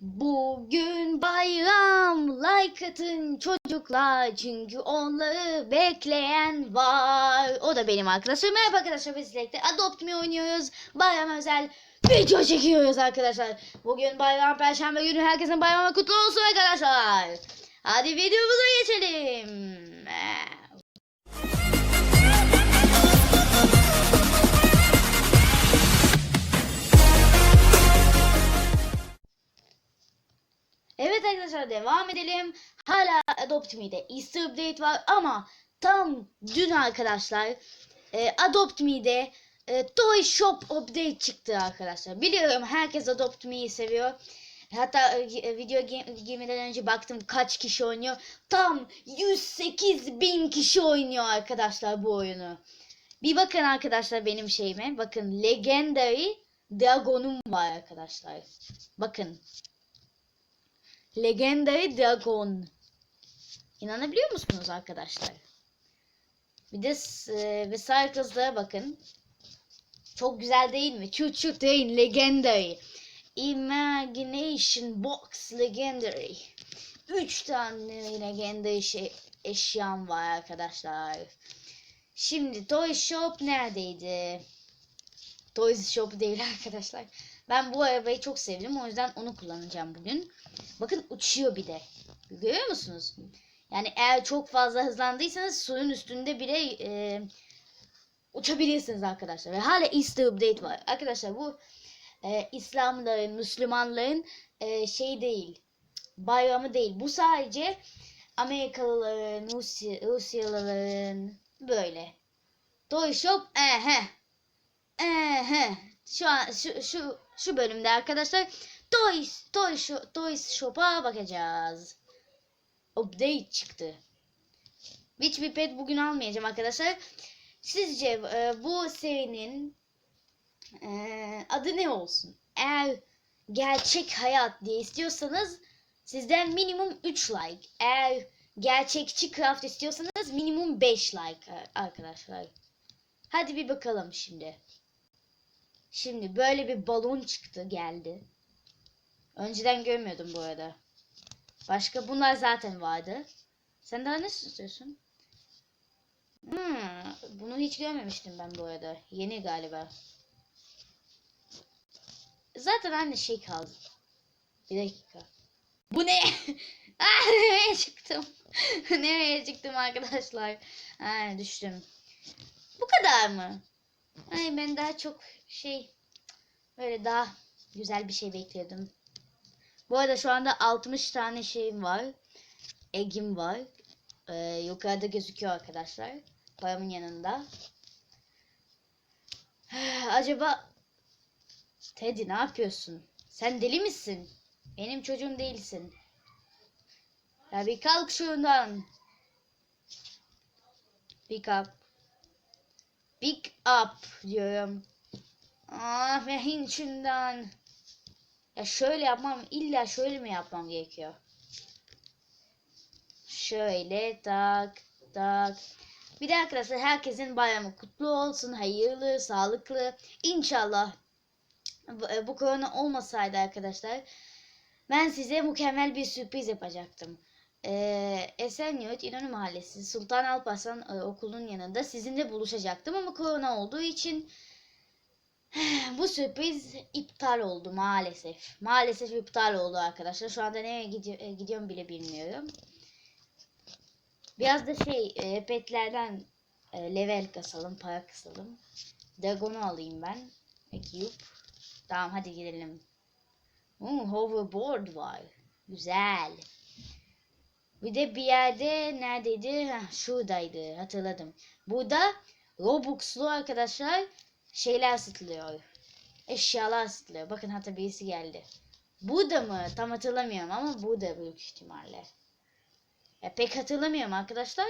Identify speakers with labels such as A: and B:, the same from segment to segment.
A: Bugün bayram like atın çocuklar çünkü onları bekleyen var. O da benim arkadaşım. Merhaba arkadaşlar biz birlikte Adopt Me oynuyoruz. Bayram özel video çekiyoruz arkadaşlar. Bugün bayram perşembe günü herkesin bayramı kutlu olsun arkadaşlar. Hadi videomuza geçelim. Evet arkadaşlar devam edelim. Hala Adopt Me'de Easter update var ama tam dün arkadaşlar e, Adopt Me'de e, Toy Shop update çıktı arkadaşlar. Biliyorum herkes Adopt Me'yi seviyor. Hatta e, video ge- girmeden önce baktım kaç kişi oynuyor. Tam 108 bin kişi oynuyor arkadaşlar bu oyunu. Bir bakın arkadaşlar benim şeyime. Bakın Legendary Dragon'um var arkadaşlar. Bakın. Legendary Dragon. İnanabiliyor musunuz arkadaşlar? Bir de e, ve Cycles'lara bakın. Çok güzel değil mi? Çut çut değil. Legendary. Imagination Box Legendary. 3 tane legendary şey, eşyam var arkadaşlar. Şimdi Toy Shop neredeydi? Toys Shop değil arkadaşlar. Ben bu arabayı çok sevdim. O yüzden onu kullanacağım bugün. Bakın uçuyor bir de. Görüyor musunuz? Yani eğer çok fazla hızlandıysanız suyun üstünde bile e, uçabilirsiniz arkadaşlar. Ve hala Easter update var. Arkadaşlar bu e, İslamların, Müslümanların e, şey değil. Bayramı değil. Bu sadece Amerikalıların, Rusya, Rusyalıların böyle. Toy Shop ehe. Ehe. Şu an şu şu şu bölümde arkadaşlar Toys Toy Shop, Toys Shop'a bakacağız. Update çıktı. Witch bir pet bugün almayacağım arkadaşlar. Sizce e, bu serinin e, adı ne olsun? Eğer gerçek hayat diye istiyorsanız sizden minimum 3 like. Eğer gerçekçi craft istiyorsanız minimum 5 like e, arkadaşlar. Hadi bir bakalım şimdi. Şimdi böyle bir balon çıktı geldi. Önceden görmüyordum bu arada. Başka bunlar zaten vardı. Sen daha ne istiyorsun? Hmm, bunu hiç görmemiştim ben bu arada. Yeni galiba. Zaten aynı şey kaldı. Bir dakika. Bu ne? ah, nereye çıktım? nereye çıktım arkadaşlar? Ha, düştüm. Bu kadar mı? Ay ben daha çok şey böyle daha güzel bir şey bekliyordum. Bu arada şu anda 60 tane şeyim var. Egim var. Ee, yukarıda gözüküyor arkadaşlar. Paramın yanında. Acaba Teddy ne yapıyorsun? Sen deli misin? Benim çocuğum değilsin. Ya bir kalk şuradan. Pick up. Pick up diyorum. Ah ve hinçinden. Ya şöyle yapmam illa şöyle mi yapmam gerekiyor? Şöyle tak tak. Bir de arkadaşlar herkesin bayramı kutlu olsun. Hayırlı, sağlıklı. İnşallah bu, bu korona olmasaydı arkadaşlar ben size mükemmel bir sürpriz yapacaktım. Ee, Esenyurt İnönü Mahallesi Sultan Alparslan e, okulun yanında sizinle buluşacaktım ama korona olduğu için bu sürpriz iptal oldu maalesef. Maalesef iptal oldu arkadaşlar. Şu anda nereye e, gidiyorum bile bilmiyorum. Biraz da şey e, petlerden e, level kasalım, para kasalım. Dragon'u alayım ben. Ekiyup. Tamam hadi gidelim. Hmm, hoverboard var. Güzel. Bir de bir yerde neredeydi? Heh, şuradaydı. Hatırladım. Burada Robux'lu arkadaşlar şeyler satılıyor. Eşyalar satılıyor. Bakın hatta birisi geldi. Burada mı? Tam hatırlamıyorum ama burada büyük ihtimalle. Ya pek hatırlamıyorum arkadaşlar.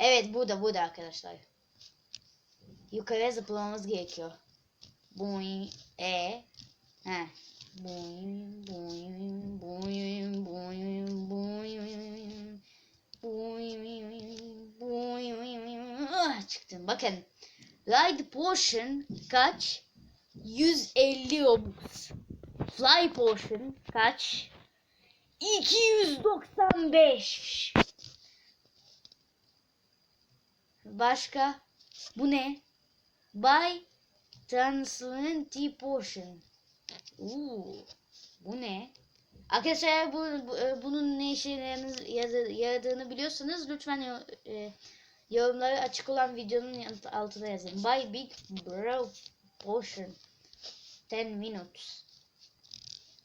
A: Evet burada burada arkadaşlar. Yukarıya zıplamamız gerekiyor. Boing e he boing boing boing boing boing boing boing ah, çıktım bakın Ride Potion kaç 150 Robux Fly Potion kaç? 295. Başka? Bu ne? Buy Translucent Tea Oo, bu ne? Arkadaşlar bu, bu- e, bunun ne işe yaradığını- yaradı- yaradığını biliyorsanız lütfen e, yorumları açık olan videonun altına yazın. Buy Big Bro Potion. 10 minutes.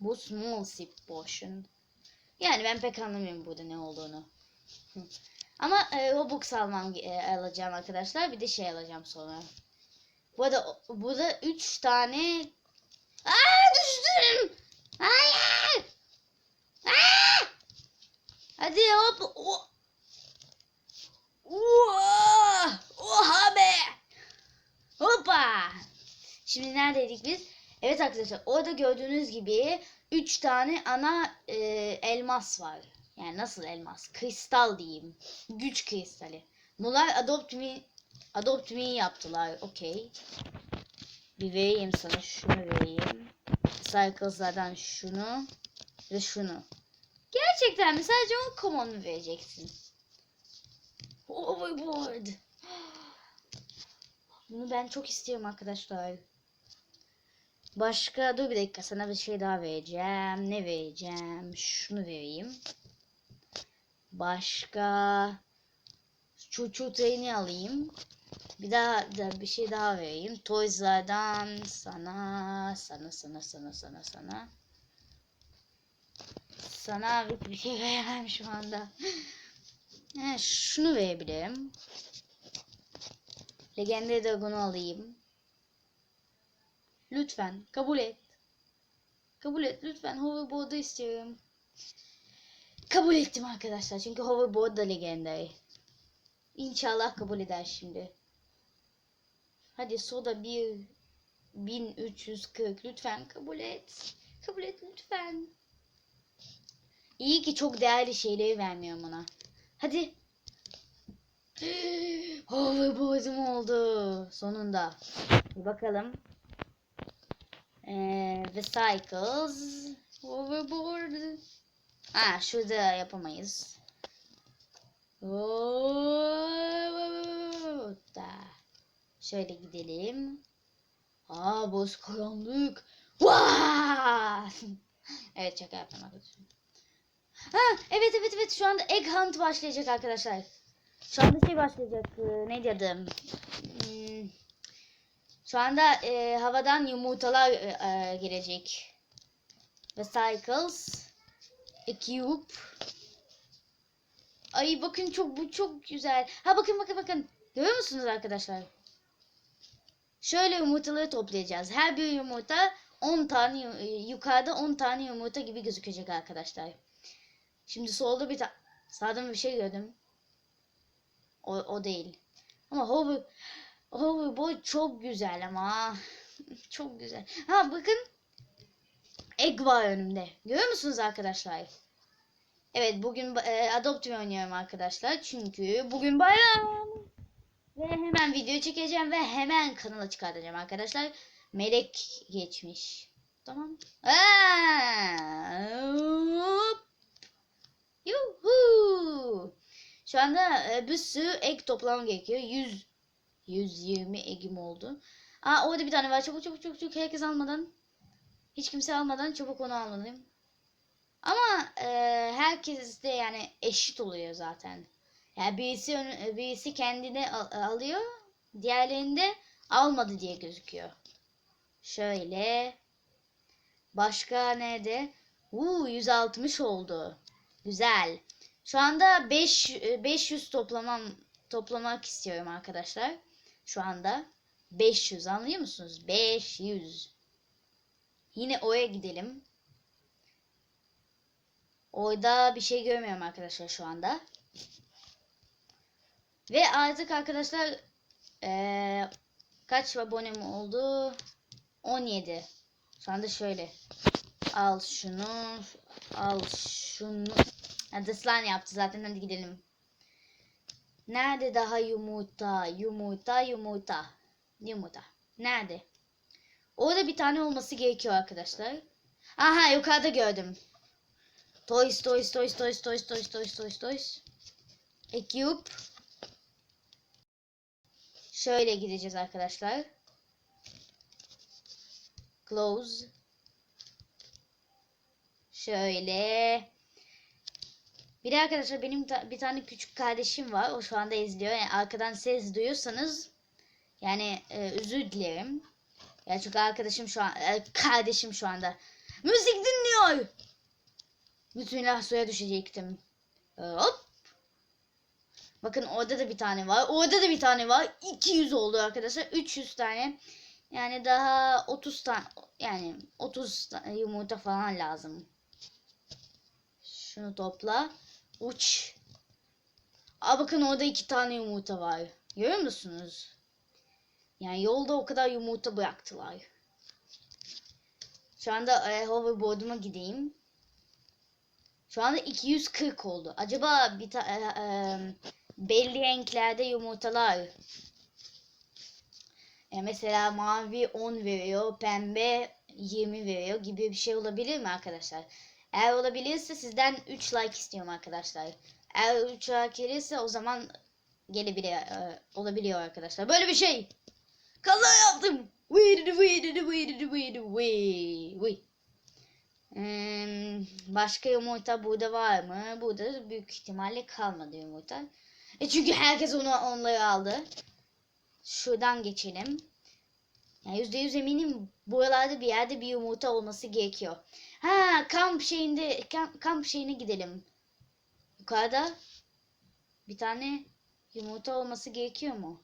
A: Bu small sip potion. Yani ben pek anlamıyorum burada ne olduğunu. Ama e, Robux almam e, alacağım arkadaşlar. Bir de şey alacağım sonra. Bu arada burada 3 tane Aa düştüm. Hayır. Aa! Hadi hop. O. Oha! Oha be. Hoppa. Şimdi neredeydik biz? Evet arkadaşlar orada gördüğünüz gibi 3 tane ana e, elmas var. Yani nasıl elmas? Kristal diyeyim. Güç kristali. Bunlar Adopt Me, Adopt Me yaptılar. Okey. Bir vereyim sana. Şunu vereyim. Cycles'lardan şunu. Ve şunu. Gerçekten mi? Sadece o common mu vereceksin? Overboard. Bunu ben çok istiyorum arkadaşlar. Başka dur bir dakika sana bir şey daha vereceğim. Ne vereceğim? Şunu vereyim. Başka Çuçu treni alayım. Bir daha da bir şey daha vereyim. Toys'lardan sana sana sana sana sana sana. Sana bir, şey veremem şu anda. He, şunu verebilirim. Legendary Dragon'u alayım. Lütfen kabul et. Kabul et lütfen hoverboard'u istiyorum. Kabul ettim arkadaşlar çünkü hoverboard da legendary. İnşallah kabul eder şimdi. Hadi soda 1 1340 lütfen kabul et. Kabul et lütfen. İyi ki çok değerli şeyleri vermiyorum ona. Hadi. Hoverboard'um oldu sonunda. Bir bakalım. Ee, Recycles. Hoverboard. Ha şurada yapamayız. Da. Şöyle gidelim. Aa boz karanlık. Evet şaka yaptım arkadaşlar. Ha evet evet evet şu anda Egg Hunt başlayacak arkadaşlar. Şu anda şey başlayacak. e, Ne adım? Hmm, Şu anda e, havadan yumurtalar e, e, gelecek. Recycles. A cube. Ay bakın çok bu çok güzel. Ha bakın bakın bakın. Görüyor musunuz arkadaşlar? Şöyle yumurtaları toplayacağız. Her bir yumurta 10 tane yu- yukarıda 10 tane yumurta gibi gözükecek arkadaşlar. Şimdi solda bir ta sağda bir şey gördüm. O, o değil. Ama hover hoverboard çok güzel ama çok güzel. Ha bakın egg var önümde. Görüyor musunuz arkadaşlar? Evet bugün e, Adoptive oynuyorum arkadaşlar. Çünkü bugün bayram. Ve hemen video çekeceğim ve hemen kanala çıkartacağım arkadaşlar. Melek geçmiş. Tamam. Yuhu. Şu anda e, bir sürü ek toplamam gerekiyor. 100 120 egim oldu. Aa orada bir tane var. Çabuk çabuk çabuk çabuk herkes almadan. Hiç kimse almadan çabuk onu almalıyım. Ama e, herkes de yani eşit oluyor zaten. Yani birisi birisi kendine al- alıyor, diğerlerinde almadı diye gözüküyor. Şöyle. Başka nerede? Uuu 160 oldu. Güzel. Şu anda 5 500 toplamam toplamak istiyorum arkadaşlar. Şu anda 500 anlıyor musunuz? 500. Yine oraya gidelim. Orada bir şey görmüyorum arkadaşlar şu anda. Ve artık arkadaşlar eee, kaç abonem oldu? 17. Şu anda şöyle. Al şunu. Al şunu. Ha, Deslan yaptı zaten hadi gidelim. Nerede daha yumurta? Yumurta, yumurta. Yumurta. Nerede? Orada bir tane olması gerekiyor arkadaşlar. Aha yukarıda gördüm. Toys toys toys toys toys toys toys toys toys. Equip. Şöyle gideceğiz arkadaşlar. Close. Şöyle. Bir de arkadaşlar benim ta- bir tane küçük kardeşim var. O şu anda izliyor. Yani arkadan ses duyuyorsanız yani e, özür dilerim. Ya çünkü arkadaşım şu an e, kardeşim şu anda müzik dinliyor. Bismillah suya düşecektim. E, Hop. Bakın orada da bir tane var. Orada da bir tane var. 200 oldu arkadaşlar. 300 tane. Yani daha 30 tane yani 30 tane yumurta falan lazım. Şunu topla. Uç. Aa bakın orada iki tane yumurta var. Görüyor musunuz? Yani yolda o kadar yumurta bıraktılar. Şu anda e, hoverboard'uma gideyim. Şu anda 240 oldu. Acaba bir ta- e, e, belli renklerde yumurtalar. E, mesela mavi 10 veriyor, pembe 20 veriyor gibi bir şey olabilir mi arkadaşlar? Eğer olabilirse sizden 3 like istiyorum arkadaşlar. Eğer 3 like gelirse o zaman gelebilir, e, olabiliyor arkadaşlar. Böyle bir şey. Kaza yaptım. Hmm, başka yumurta burada var mı? Burada büyük ihtimalle kalmadı yumurta. E çünkü herkes onu onları aldı. Şuradan geçelim. Yani yüzde yüz eminim buralarda bir yerde bir yumurta olması gerekiyor. Ha kamp şeyinde kamp, kamp şeyine gidelim. Yukarıda bir tane yumurta olması gerekiyor mu?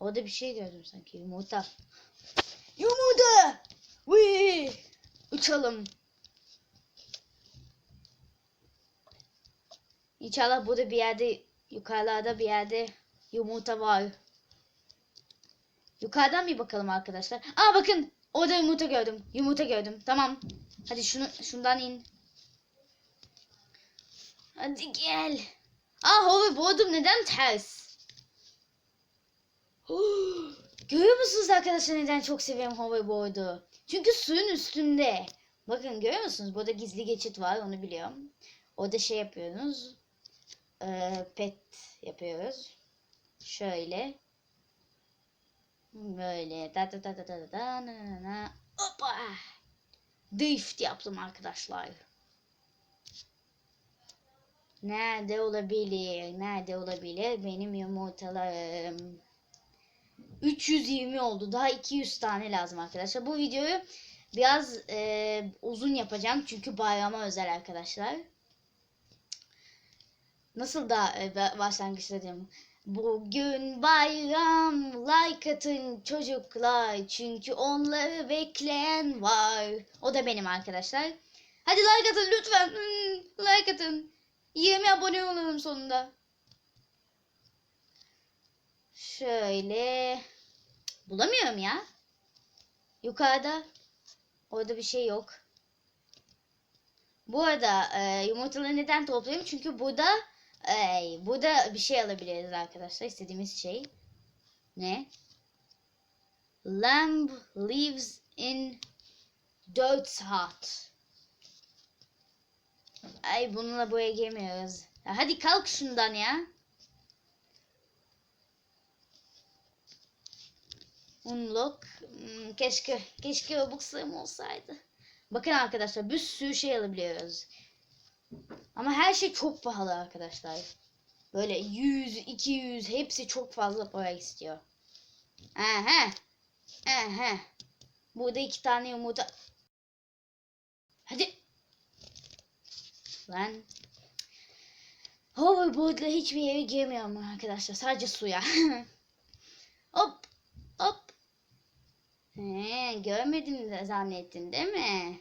A: Orada bir şey gördüm sanki yumurta. Yumurta! Vıy! Uçalım. İnşallah burada bir yerde yukarılarda bir yerde yumurta var. Yukarıdan bir bakalım arkadaşlar. Aa bakın orada yumurta gördüm. Yumurta gördüm. Tamam. Hadi şunu şundan in. Hadi gel. Aa hoverboard'um neden ters? Görüyor musunuz arkadaşlar neden çok seviyorum hoverboard'u? Çünkü suyun üstünde. Bakın görüyor musunuz? Burada gizli geçit var onu biliyorum. Orada şey yapıyorsunuz. Ee, pet yapıyoruz. Şöyle. Böyle. Da da da da da da na na na. Hoppa. Drift yaptım arkadaşlar. Nerede olabilir? Nerede olabilir? Benim yumurtalarım. 320 oldu. Daha 200 tane lazım arkadaşlar. Bu videoyu biraz e, uzun yapacağım. Çünkü bayrama özel arkadaşlar. Nasıl da e, ba- başlangıçta diyeyim. Bugün bayram like atın çocuklar çünkü onları bekleyen var. O da benim arkadaşlar. Hadi like atın lütfen. Hmm, like atın. 20 abone olalım sonunda. Şöyle. Bulamıyorum ya. Yukarıda. Orada bir şey yok. Bu arada e, yumurtaları neden topluyorum? Çünkü burada e, burada bir şey alabiliriz arkadaşlar. İstediğimiz şey. Ne? Lamb lives in dirt hut. Ay bununla buraya girmiyoruz. Ya hadi kalk şundan ya. Unlock. Hmm, keşke keşke sığım olsaydı. Bakın arkadaşlar bir sürü şey alabiliyoruz. Ama her şey çok pahalı arkadaşlar. Böyle 100, 200 hepsi çok fazla para istiyor. Aha. Aha. Burada iki tane yumurta. Hadi. Lan. Hoverboard'la hiçbir yere girmiyorum arkadaşlar. Sadece suya. hop. Hop. He, görmedin de zannettin değil mi?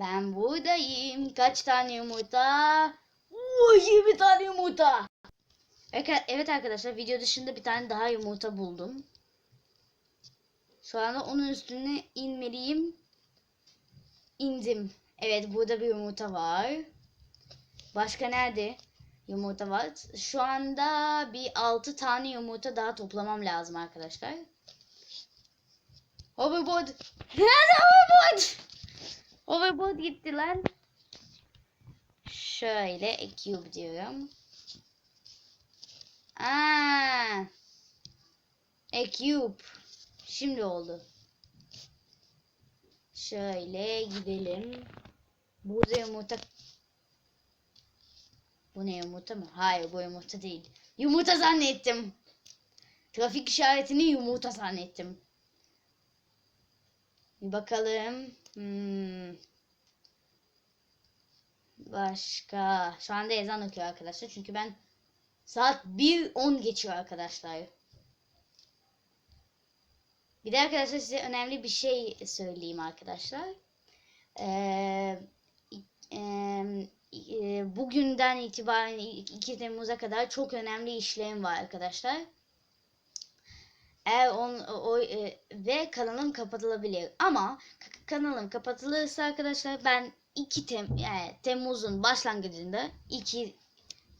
A: Ben buradayım. Kaç tane yumurta? Oo, 20 tane yumurta. Evet arkadaşlar video dışında bir tane daha yumurta buldum. Şu anda onun üstüne inmeliyim. İndim. Evet burada bir yumurta var. Başka nerede yumurta var? Şu anda bir 6 tane yumurta daha toplamam lazım arkadaşlar. Hoverboard. Nerede hoverboard? Hoverboard gitti lan. Şöyle cube diyorum. Aa. A cube. Şimdi oldu. Şöyle gidelim. Burada yumurta. Bu ne yumurta mı? Hayır bu yumurta değil. Yumurta zannettim. Trafik işaretini yumurta zannettim. Bir bakalım. Hmm. Başka. Şu anda ezan okuyor arkadaşlar. Çünkü ben saat 1.10 geçiyor arkadaşlar. Bir de arkadaşlar size önemli bir şey söyleyeyim arkadaşlar. Ee, e, e, bugünden itibaren 2 Temmuz'a kadar çok önemli işlerim var arkadaşlar. Eğer on, o, e, ve kanalım kapatılabilir. Ama kanalım kapatılırsa arkadaşlar ben 2 Tem yani Temmuz'un başlangıcında 2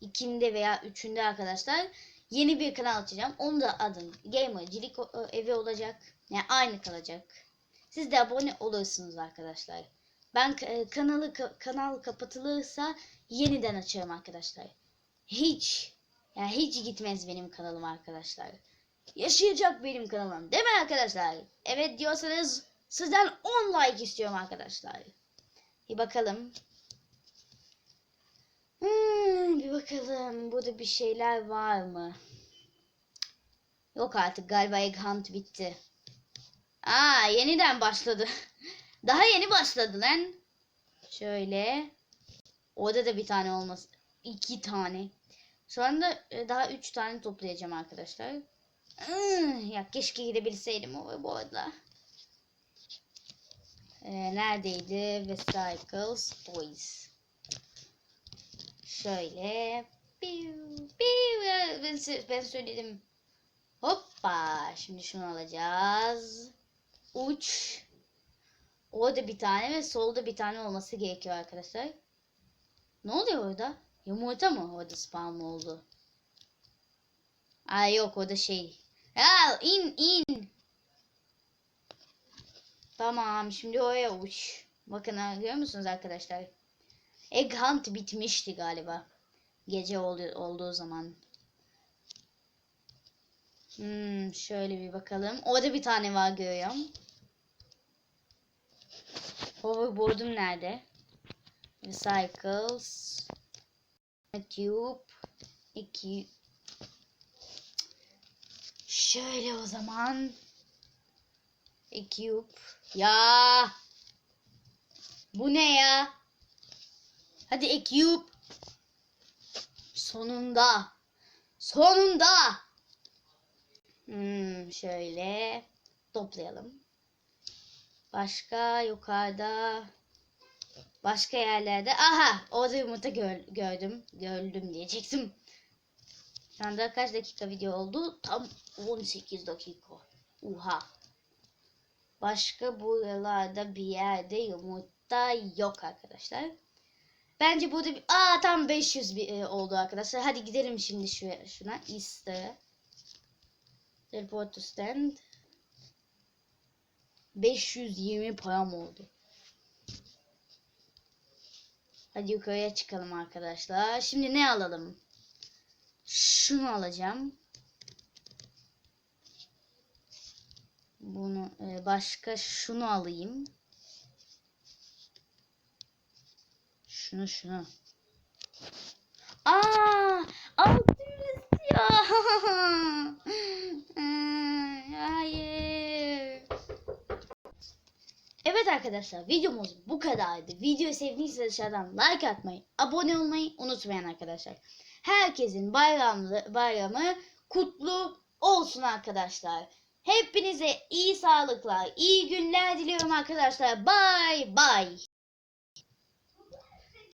A: ikinde veya 3'ünde arkadaşlar yeni bir kanal açacağım. Onun da adım Gamercilik evi olacak. Yani aynı kalacak. Siz de abone olursunuz arkadaşlar. Ben e, kanalı ka- kanal kapatılırsa yeniden açarım arkadaşlar. Hiç yani hiç gitmez benim kanalım arkadaşlar. Yaşayacak benim kanalım. Değil mi arkadaşlar? Evet diyorsanız sizden 10 like istiyorum arkadaşlar. Bir bakalım. Hmm, bir bakalım. Burada bir şeyler var mı? Yok artık galiba Egg Hunt bitti. Aa yeniden başladı. Daha yeni başladı lan. Şöyle. Orada da bir tane olması. iki tane. Şu anda e, daha üç tane toplayacağım arkadaşlar. Hmm, ya keşke gidebilseydim o bu arada. Ee, neredeydi? Recycles Toys. Şöyle. Piu, Ben, ben söyledim. Hoppa. Şimdi şunu alacağız. Uç. Orada bir tane ve solda bir tane olması gerekiyor arkadaşlar. Ne oluyor orada? Yumurta mı orada spam oldu? Ay yok o da şey. Ya in in. Tamam şimdi oraya uç. Bakın görüyor musunuz arkadaşlar? Egg Hunt bitmişti galiba. Gece oldu, olduğu zaman. Hmm, şöyle bir bakalım. Orada bir tane var görüyorum. Hoverboard'um nerede? Recycles. Tube. 2 Şöyle o zaman. Cube. Ya. Bu ne ya? Hadi Cube. Sonunda. Sonunda. Hmm, şöyle toplayalım. Başka yukarıda başka yerlerde. Aha, orada yumurta gör- gördüm. Gördüm diyecektim. Şu anda kaç dakika video oldu? Tam 18 dakika. Uha. Başka buralarda bir yerde yumurta yok arkadaşlar. Bence burada bir... Aa tam 500 bir, e, oldu arkadaşlar. Hadi gidelim şimdi şuraya, şuna. Easter. Teleport to stand. 520 param oldu. Hadi yukarıya çıkalım arkadaşlar. Şimdi ne alalım? Şunu alacağım. Bunu e, başka şunu alayım. Şunu şunu. Aa, 600 ya. Hayır. Evet arkadaşlar videomuz bu kadardı. Videoyu sevdiyseniz aşağıdan like atmayı, abone olmayı unutmayın arkadaşlar. Herkesin bayramı, bayramı kutlu olsun arkadaşlar. Hepinize iyi sağlıklar, iyi günler diliyorum arkadaşlar. Bye bye.